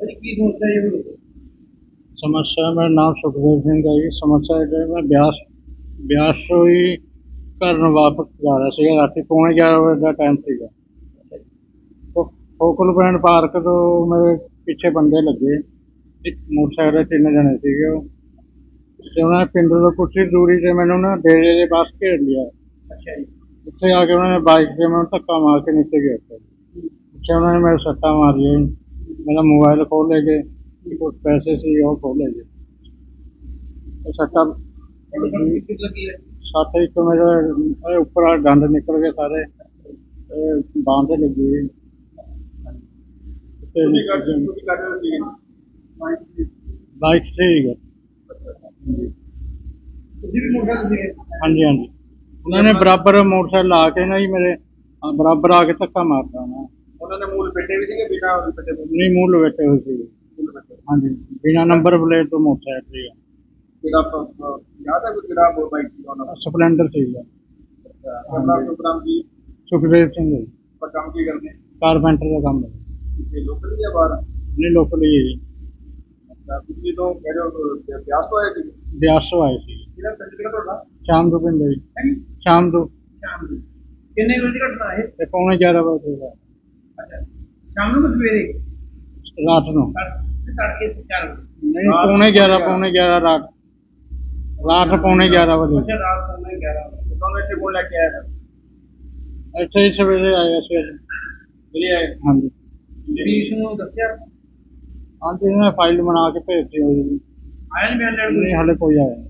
ਅਜੀ ਕੀ ਸਮੱਸਿਆ ਹੈ ਸਮੱਸਿਆ ਮੇਰਾ ਨਾਮ ਸੁਖਦੇਵ ਸਿੰਘ ਹੈ ਜੀ। ਸਮੱਸਿਆ ਇਹ ਹੈ ਮੈਂ ਬਿਆਸ ਬਿਆਸ ਤੋਂ ਹੀ ਘਰ ਨੂੰ ਵਾਪਸ ਜਾ ਰਿਹਾ ਸੀਗਾ। ਰਾਤੀ ਪੌਣੇ 11 ਵਜੇ ਦਾ ਟਾਈਮ ਸੀਗਾ। ਫੋਕਲ ਪੁਆਇੰਟ ਪਾਰਕ ਤੋਂ ਮੇਰੇ ਪਿੱਛੇ ਬੰਦੇ ਲੱਗੇ। ਇੱਕ ਮੋਟਰਸਾਈਕਲ ਤੇ ਤਿੰਨ ਜਣੇ ਸੀਗੇ ਉਹ। ਤੇ ਉਹਨਾਂ ਨੇ ਪਿੰਡ ਤੋਂ ਕੁਛ ਹੀ ਦੂਰੀ ਤੇ ਮੈਨੂੰ ਨਾ ਡੇਰੇ ਦੇ ਪਾਸ ਘੇਰ ਲਿਆ। ਅੱਛਾ ਜੀ। ਉੱਥੇ ਆ ਕੇ ਉਹਨਾਂ ਨੇ ਬਾਈਕ ਤੇ ਮੈਨੂੰ ਧੱਕਾ ਮਾਰ ਕੇ ਨੀਚੇ ਗਿਆ ਉੱਥੇ ਉਹਨਾਂ ਨੇ ਮੇਰੇ ਸੱਟਾਂ ਮਾਰੀਆਂ ਜੀ। ਮੇਰਾ ਮੋਬਾਈਲ ਖੋਹ ਲੈ ਗਏ ਤੇ ਕੁਛ ਪੈਸੇ ਸੀ ਉਹ ਖੋਹ ਲੈ ਗਏ ਤੇ ਸੱਟਾਂ ਤੁਹਾਡੇ ਕੋਲ ਕਿੱਥੇ ਲੱਗੀ ਹੈ ਸੱਟ ਇੱਕ ਮੇਰੇ ਇਹ ਉੱਪਰ ਆ ਡੰਡ ਨਿਕਲ ਗਏ ਸਾਰੇ ਇਹ ਬਾਂਹ ਤੇ ਲੱਗੀ ਹੋਈ। ਤੇ ਤੁਸੀਂ ਕੱਢ ਤੁਸੀਂ ਕੱਢ ਰਹੇ ਸੀ ਬਾਈਕ ਤੇ ਸੀਗੇ ਉਹਨਾਂ ਨੇ ਦੇ ਮੂਲ ਬੇਟੇ ਵੀ ਸੀਗੇ ਬਿਨਾ ਬੇਟੇ ਤੋਂ? ਨਹੀਂ ਮੂੰਹ ਲਵੇਟੇ ਹੋਏ ਸੀ ਮੂਲ ਬੇਟੇ। ਹਾਂਜੀ ਬਿਨਾ ਨੰਬਰ ਪਲੇਟ ਤੋਂ ਮੋਟਰਸਾਈਕਲ ਸੀ ਜਿਹੜਾ ਪ- ਯਾਦ ਹੈ ਕੋਈ ਜਿਹੜਾ ਬੋਲ ਬਾਈਕ ਸੀ ਉਹਨਾਂ ਦਾ? ਸਪਲੈਂਡਰ ਸੀਗਾ ਆਪਣਾ ਪ੍ਰੋਗਰਾਮ ਜੀ। ਸੁਖਦੇਵ ਸਿੰਘ ਜੀ। ਪਰ ਕੰਮ ਕੀ ਕਰਦੇ? ਕਾਰਪੈਂਟਰ ਦਾ ਕੰਮ ਹੈ ਇਹ ਲੋਕਲ ਜਾਂ ਬਾਹਰ? ਨਹੀਂ ਲੋਕਲ ਹੀ ਹੈ ਜੀ। ਅੱਛਾ ਤੁਸੀਂ ਤੋਂ ਕਹਿ ਰਹੇ ਹੋ ਕਿ ਬਿਆਸ ਤੋਂ ਆਏ ਸੀ? ਬਿਆਸ ਤੋਂ ਆਏ ਸੀ। ਕਿਹੜਾ ਪਿੰਡ ਕਿਹੜਾ ਤੁਹਾਡਾ? ਸ਼ਾਮ ਨੂੰ ਪਿੰਡ ਜੀ। ਸ਼ਾਮ ਨੂੰ ਸ਼ਾਮ ਨੂੰ ਕਿੰਨੇ ਵਜੇ ਦੀ ਘਟਨਾ ਹੈ ਤੇ ਪੌਣੇ 11 ਵਜੇ ਦਾ ਸ਼ਾਮ ਨੂੰ ਕਿ ਸਵੇਰੇ? ਰਾਤ ਨੂੰ। ਤੜ- ਤੜਕੇ ਤੇ ਚਾਰ ਵਜੇ। ਨਹੀਂ ਪੌਣੇ 11 ਪੌਣੇ 11 ਰਾਤ। ਰਾਤ ਪੌਣੇ 11 ਵਜੇ। ਅੱਛਾ ਰਾਤ ਨੂੰ 11 ਵਜੇ। ਤੁਹਾਨੂੰ ਇੱਥੇ ਕੋਲ ਲੈ ਕੇ ਆਇਆ? ਫਿਰ ਇੱਥੇ ਹੀ ਸਵੇਰੇ ਆਏ ਸੀ ਅਸੀਂ। ਜਿਹੜੇ ਆਏ। ਹਾਂਜੀ। ਪੁਲਿਸ ਨੂੰ ਦੱਸਿਆ? ਹਾਂਜੀ ਇਹਨਾਂ ਨੇ ਫਾਈਲ ਬਣਾ ਕੇ ਭੇਜਤੀ ਹੋਈ ਜੀ ਆਇਆ ਨਹੀਂ ਮੈਂ ਲੈਣ ਨਹੀਂ ਹਾਲੇ ਕੋਈ ਆਇਆ ਨਹੀਂ।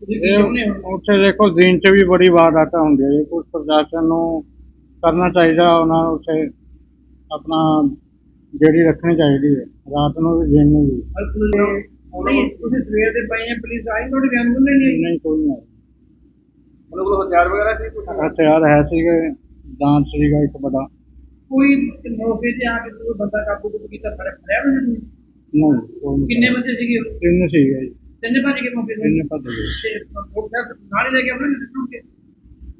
ਤੁਸੀਂ ਕੀ ਇਹ ਚਾਹੁੰਦੇ ਹੋ ਉੱਥੇ ਦੇਖੋ ਦਿਨ ਚ ਵੀ ਬੜੀ ਵਾਰਦਾਤਾਂ ਹੁੰਦੀਆਂ ਹੈ ਕੁਝ ਪ੍ਰਸ਼ਾਸਨ ਨੂੰ ਕਰਨਾ ਚਾਹੀਦਾ ਉਹਨਾਂ ਨੂੰ ਉੱਥੇ ਆਪਣਾ ਜਿਹੜੀ ਰੱਖਣੀ ਚਾਹੀਦੀ ਹੈ ਰਾਤ ਨੂੰ ਵੀ ਦਿਨ ਨੂੰ ਵੀ ਨਹੀਂ ਤੁਸੀਂ ਸਵੇਰ ਦੇ ਪਏ ਆ ਪੁਲਿਸ ਆਈ ਤੁਹਾਡੇ ਬਿਆਨ ਬੁੱਲੇ ਨਹੀਂ ਨਹੀਂ ਕੋਈ ਨਹੀਂ ਉਹਨਾਂ ਕੋਲ ਹਥਿਆਰ ਵਗੈਰਾ ਸੀ ਕੁਝ ਆਇਆ। ਹਥਿਆਰ ਹੈ ਸੀਗੇ ਦਾਨ ਸੀਗਾ ਇੱਕ ਬੜਾ ਕੋਈ ਮੌਕੇ ਤੇ ਆ ਕੇ ਕੋਈ ਬੰਦਾ ਕਾਬੂ ਕੁ ਕੀਤਾ ਫੜਿਆ ਫੜਿਆ ਵੀ ਨਹੀਂ ਨਹੀਂ ਕੋਈ ਨਹੀਂ ਕਿੰਨੇ ਬੰਦੇ ਸੀਗੇ ਉਹ? ਤਿੰਨ ਸੀਗੇ ਜੀ ਤਿੰਨੇ ਭੱਜ ਕੇ ਮੌਕੇ ਤੇ ਤਿੰਨ ਭੱਜ ਗਏ ਤੇ ਮੋਟਰਸਾਈਕਲ ਨਾਲ ਹੀ ਲੈ ਕੇ ਆਪਣੇ ਟੁੱਟੇ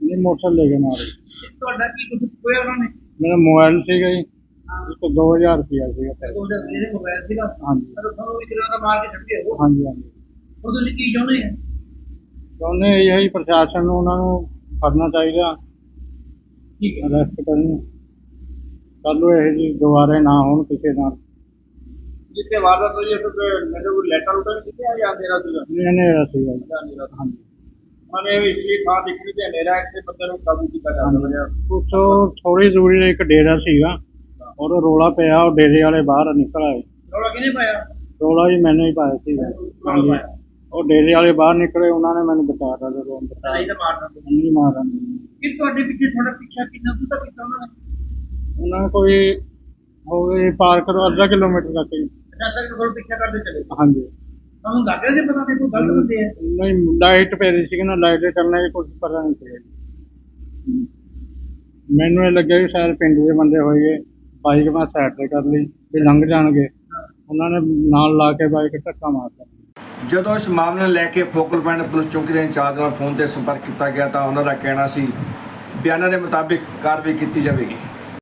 ਨਹੀਂ ਮੋਟਰ ਲੈ ਕੇ ਨਾਲ ਤੁਹਾਡਾ ਕੀ ਕੁਝ ਹੋਇਆ ਉਹਨਾਂ ਨੇ? ਮੇਰਾ ਮੋਬਾਈਲ ਸੀਗਾ ਜੀ। ਇੱਕ 2000 ਰੁਪਇਆ ਸੀਗਾ ਪੈਸੇ। ਉਹਦਾ ਜਿਹੜੇ ਮੋਬਾਈਲ ਸੀਗਾ। ਹਾਂਜੀ। ਪਰ ਤੁਹਾਨੂੰ ਇੱਕ ਤਰ੍ਹਾਂ ਦਾ ਮਾਰ ਕੇ ਛੱਡੇ ਉਹ। ਹਾਂਜੀ ਹਾਂਜੀ। ਉਹ ਤੁਸੀਂ ਕੀ ਚਾਹੁੰਦੇ ਆ ਉਹਨੇ ਇਹ ਹੀ ਪ੍ਰਸ਼ਾਸਨ ਨੂੰ ਉਹਨਾਂ ਨੂੰ ਕਰਨਾ ਚਾਹੀਦਾ। ਠੀਕ ਹੈ। ਅਰੈਸਟ ਕਰਨ। ਕੱਲ ਨੂੰ ਇਹ ਜੀ ਦੁਬਾਰੇ ਨਾ ਹੋਣ ਕਿਸੇ ਨਾਲ। ਜਿੱਥੇ ਵਾਰਦਾਤ ਹੋਈ ਹੈ ਤੇ ਮੈਨੂੰ ਕੋਈ ਲੈਟਰ ਉਟਰ ਕਿਤੇ ਆ ਜਾਂ ਤੇਰਾ ਸੀਗਾ? ਨਹੀਂ ਹਨੇਰਾ ਸੀਗਾ। ਜੀ ਮੇਰਾ ਹਾਂਜੀ। ਮਨੇ ਇਸ ਲਈ ਥਾਂ ਦੇਖੀ ਤੇ ਹਨੇਰਾ ਹੈ ਤੇ ਬੰਦੇ ਨੂੰ ਕਾਬੂ ਕੀਤਾ ਜਾ ਸਕਦਾ ਉੱਥੋਂ ਥੋੜੀ ਦੂਰੀ ਤੇ ਇੱਕ ਡੇਰਾ ਸੀਗਾ ਔਰ ਉਹ ਰੋਲਾ ਪਿਆ ਉਹ ਡੇਰੇ ਵਾਲੇ ਬਾਹਰ ਨਿਕਲ ਆਏ। ਰੌਲਾ ਕਿਹਨੇ ਪਾਇਆ? ਰੋਲਾ ਜੀ ਮੈਨੂੰ ਹੀ ਪਾਇਆ ਸੀਗਾ। ਹਾਂਜੀ ਉਹ ਡੇਰੇ ਵਾਲੇ ਬਾਹਰ ਨਿਕਲੇ ਉਹਨਾਂ ਨੇ ਮੈਨੂੰ ਬਚਾਤਾ ਜਦੋਂ ਬਚਾ ਲੜਾਈ ਦਾ ਮਾਰਦਾ ਨਹੀਂ ਮਾਰਨ। ਕਿ ਤੁਹਾਡੇ ਪਿੱਛੇ ਤੁਹਾਡਾ ਪਿੱਛਾ ਕਿੰਨਾ ਦੂਰ ਤੱਕ ਕੀਤਾ ਉਹਨਾਂ ਨੇ? ਉਹਨਾਂ ਨੂੰ ਕੋਈ ਹੋ ਗਈ ਪਾਰਕ ਤੋਂ ਅੱਧਾ ਕਿਲੋਮੀਟਰ ਤੱਕ ਹੀ। ਅੱਛਾ ਤੱਕ ਕੋਲ ਪਿੱਛਾ ਕਰਦੇ ਚਲੇ ਹਾਂਜੀ। ਤੁਹਾਨੂੰ ਲੱਗ ਰਿਹਾ ਸੀ ਪਤਾ ਨਹੀਂ ਕੋਈ ਗਲਤ ਬੰਦੇ ਆ? ਨਹੀਂ ਲਾਈਟ ਪੈ ਰਹੀ ਸੀ ਨਾ ਲਾਈਟ ਦੇ ਕਰਨਾ ਇਹ ਕੁਝ ਪਤਾ ਨਹੀਂ ਸੀ ਮੈਨੂੰ ਇਹ ਲੱਗਿਆ ਵੀ ਸ਼ਾਇਦ ਪਿੰਡ ਦੇ ਬੰਦੇ ਹੋਈਏ ਬਾਈਕ ਮੈਂ ਸਾਈਡ ਤੇ ਕਰ ਲਈ ਵੀ ਲੰਘ ਜਾਣਗੇ। ਉਹਨਾਂ ਨੇ ਨਾਲ ਲਾ ਕੇ ਬਾਈਕ ਧੱਕਾ ਮਾਰਤਾ ਜਦੋਂ ਇਸ ਮਾਮਲੇ ਨੂੰ ਲੈ ਕੇ ਫੋਕਲ ਪੁਆਇੰਟ ਪੁਲਿਸ ਚੌਂਕੀ ਦੇ ਇੰਚਾਰਜ ਨਾਲ ਫੋਨ ਤੇ ਸੰਪਰਕ ਕੀਤਾ ਗਿਆ ਤਾਂ ਉਹਨਾਂ ਦਾ ਕਹਿਣਾ ਸੀ ਬਿਆਨਾਂ ਦੇ ਮੁਤਾਬਿਕ ਕਾਰਵਾਈ ਕੀਤੀ ਜਾਵੇਗੀ।